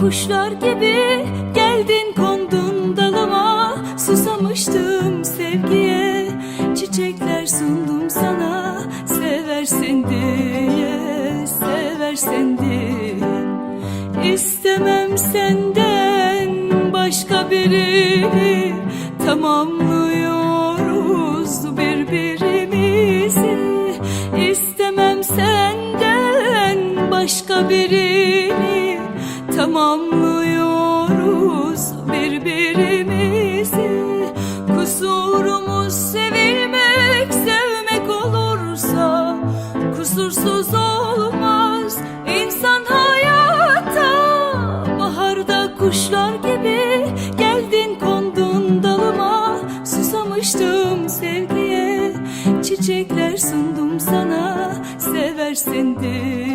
kuşlar gibi geldin kondun dalıma. Susamıştım sevgiye çiçekler sundum sana. Seversen diye seversen diye. İstemem senden başka birini Tamamlıyoruz birbirimizi. İstemem senden başka birini Tamamlıyoruz birbirimizi. Kusurumuz sevilmek, sevmek olursa Kusursuz olmaz. İnsan hayatta Baharda kuşlar gibi geldin kondun dalıma. Susamıştım sevgiye çiçekler sundum sana diye